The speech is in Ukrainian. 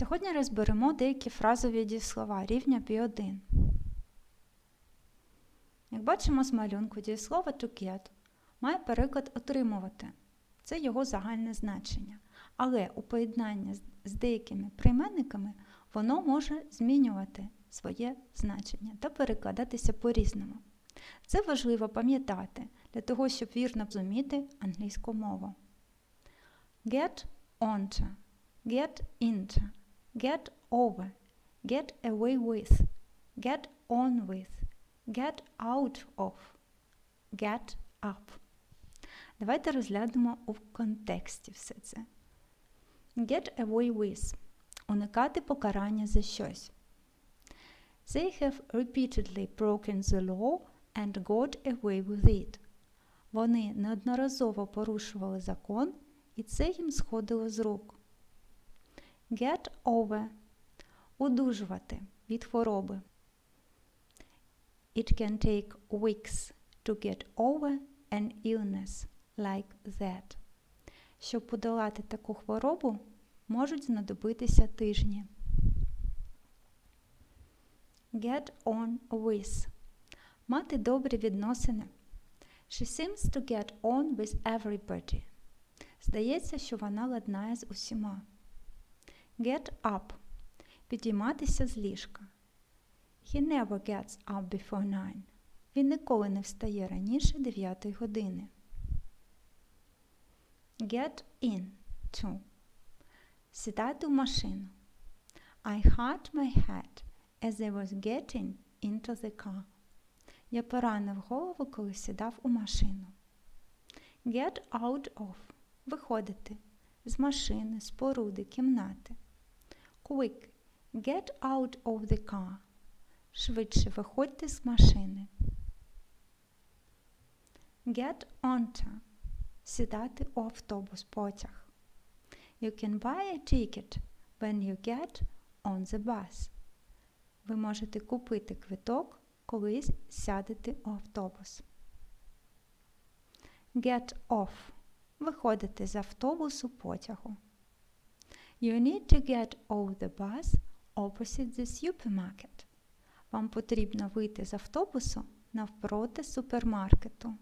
Сьогодні розберемо деякі фразові дієслова рівня B1. Як бачимо з малюнку, дієслово to get має переклад отримувати. Це його загальне значення. Але у поєднанні з- деякими прийменниками воно може змінювати своє значення та перекладатися по-різному. Це важливо пам'ятати для того, щоб вірно розуміти англійську мову. Get onto, get into, get over, get away with, get on with, get out of, get up. Давайте розглянемо у контексті все це. Get away with уникати покарання за щось. They have repeatedly broken the law and got away with it. Вони неодноразово порушували закон, і це їм сходило з рук. Get over одужувати від хвороби. It can take weeks to get over an illness like that. Щоб подолати таку хворобу, можуть знадобитися тижні. Get on with. Мати добрі відносини. She seems to get on with everybody. Здається, що вона ладнає з усіма. Get up. Підійматися з ліжка. He never gets up before nine. Він ніколи не встає раніше 9 години. Get in to. Сідати в машину. I hurt my head as I was getting into the car. Я поранив голову, коли сідав у машину. Get out of. Виходити. З машини, споруди, кімнати. Quick. Get out of the car. Швидше виходьте з машини. Get onto. Сідати у автобус, потяг. You can buy a ticket when you get on the bus. Ви можете купити квиток, коли сядете у автобус. Get off. Виходити з автобусу потягу. You need to get off the bus opposite the supermarket. Вам потрібно вийти з автобусу навпроти супермаркету.